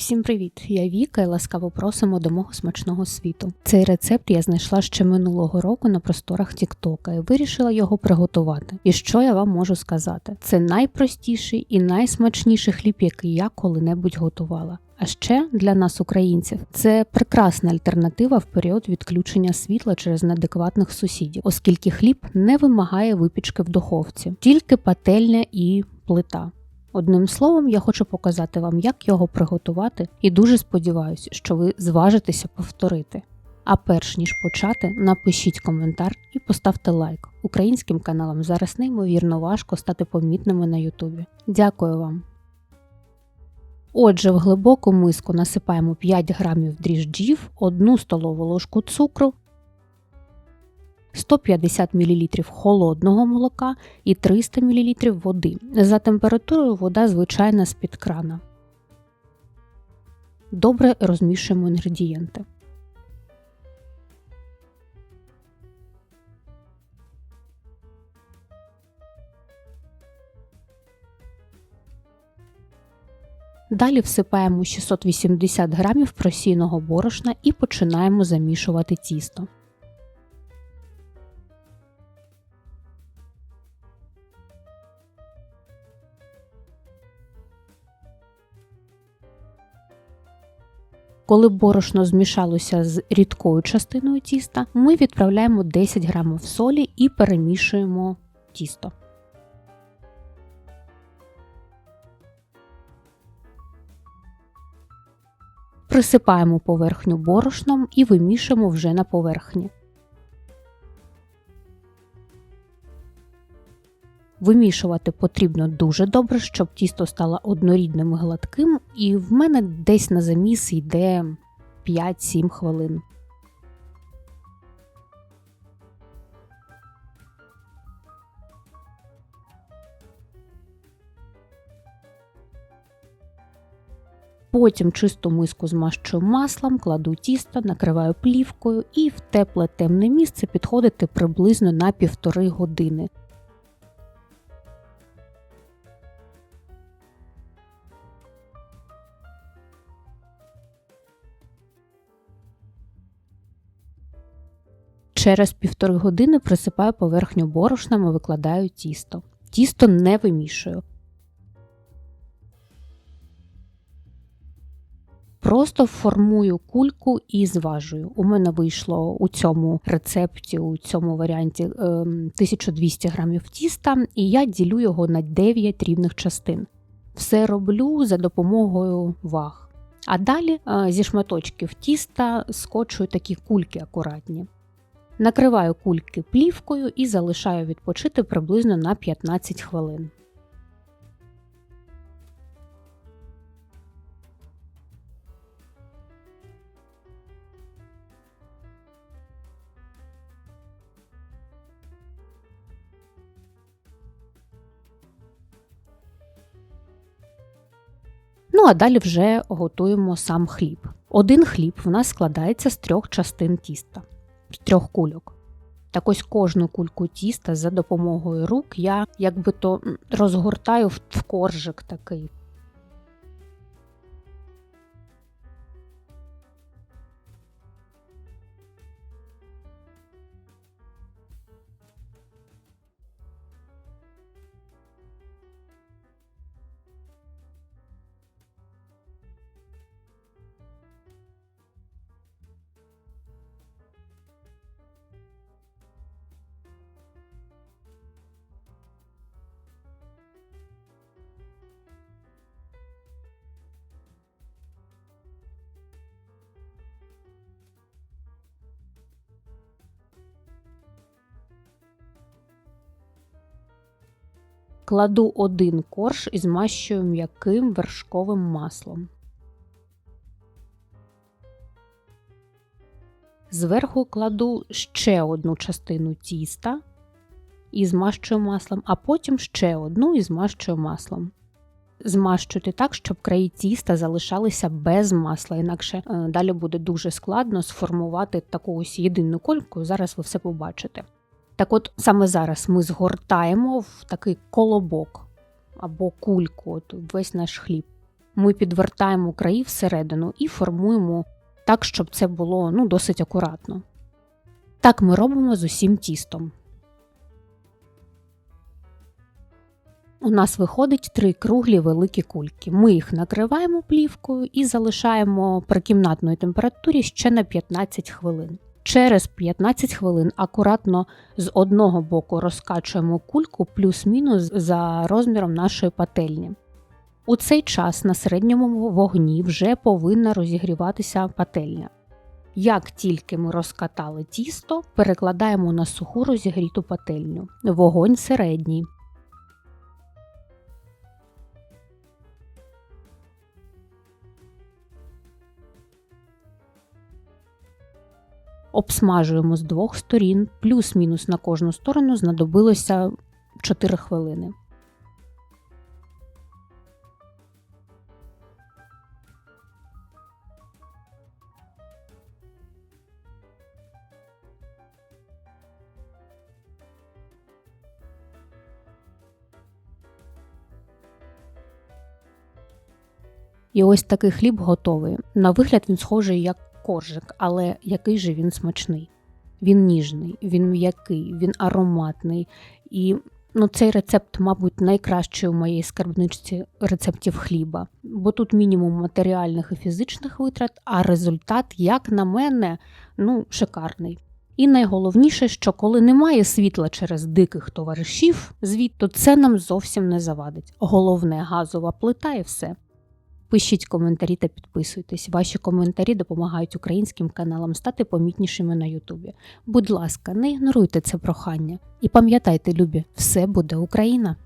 Всім привіт! Я Віка і ласкаво просимо до мого смачного світу. Цей рецепт я знайшла ще минулого року на просторах Тіктока і вирішила його приготувати. І що я вам можу сказати? Це найпростіший і найсмачніший хліб, який я коли-небудь готувала. А ще для нас, українців, це прекрасна альтернатива в період відключення світла через неадекватних сусідів, оскільки хліб не вимагає випічки в духовці, тільки пательня і плита. Одним словом, я хочу показати вам, як його приготувати, і дуже сподіваюся, що ви зважитеся повторити. А перш ніж почати, напишіть коментар і поставте лайк. Українським каналам зараз неймовірно важко стати помітними на Ютубі. Дякую вам! Отже, в глибоку миску насипаємо 5 грамів дріжджів, 1 столову ложку цукру, 150 мл холодного молока і 300 мл води. За температурою вода звичайна з-під крана. Добре розмішуємо інгредієнти. Далі всипаємо 680 г просійного борошна і починаємо замішувати тісто. Коли борошно змішалося з рідкою частиною тіста, ми відправляємо 10 грамів солі і перемішуємо тісто. Присипаємо поверхню борошном і вимішуємо вже на поверхні. Вимішувати потрібно дуже добре, щоб тісто стало однорідним і гладким, і в мене десь на заміс йде 5-7 хвилин. Потім чисту миску змащую маслом, кладу тісто, накриваю плівкою і в тепле темне місце підходити приблизно на півтори години. Через півтори години присипаю поверхню борошном і викладаю тісто. Тісто не вимішую. Просто формую кульку і зважую. У мене вийшло у цьому рецепті, у цьому варіанті 1200 ем, грамів тіста, і я ділю його на 9 рівних частин. Все роблю за допомогою ваг. А далі е, зі шматочків тіста скочую такі кульки акуратні. Накриваю кульки плівкою і залишаю відпочити приблизно на 15 хвилин. Ну а далі вже готуємо сам хліб. Один хліб в нас складається з трьох частин тіста трьох кульок. Так ось кожну кульку тіста за допомогою рук я якби то розгортаю в коржик такий. Кладу один корж і змащую м'яким вершковим маслом. Зверху кладу ще одну частину тіста і змащую маслом, а потім ще одну і змащую маслом. Змащуйте так, щоб краї тіста залишалися без масла, інакше е, далі буде дуже складно сформувати таку ось єдину кольку, зараз ви все побачите. Так от саме зараз ми згортаємо в такий колобок або кульку, от весь наш хліб. Ми підвертаємо краї всередину і формуємо так, щоб це було ну, досить акуратно. Так ми робимо з усім тістом. У нас виходить три круглі великі кульки. Ми їх накриваємо плівкою і залишаємо при кімнатної температурі ще на 15 хвилин. Через 15 хвилин акуратно з одного боку розкачуємо кульку плюс-мінус за розміром нашої пательні. У цей час на середньому вогні вже повинна розігріватися пательня. Як тільки ми розкатали тісто, перекладаємо на суху розігріту пательню. Вогонь середній. Обсмажуємо з двох сторін, плюс-мінус на кожну сторону знадобилося 4 хвилини. І ось такий хліб готовий. На вигляд він схожий як коржик, але який же він смачний. Він ніжний, він м'який, він ароматний. І ну, цей рецепт, мабуть, найкращий у моїй скарбничці рецептів хліба, бо тут мінімум матеріальних і фізичних витрат, а результат, як на мене, ну, шикарний. І найголовніше, що коли немає світла через диких товаришів, звідти це нам зовсім не завадить. Головне газова плита і все. Пишіть коментарі та підписуйтесь. Ваші коментарі допомагають українським каналам стати помітнішими на Ютубі. Будь ласка, не ігноруйте це прохання. І пам'ятайте, любі, все буде Україна!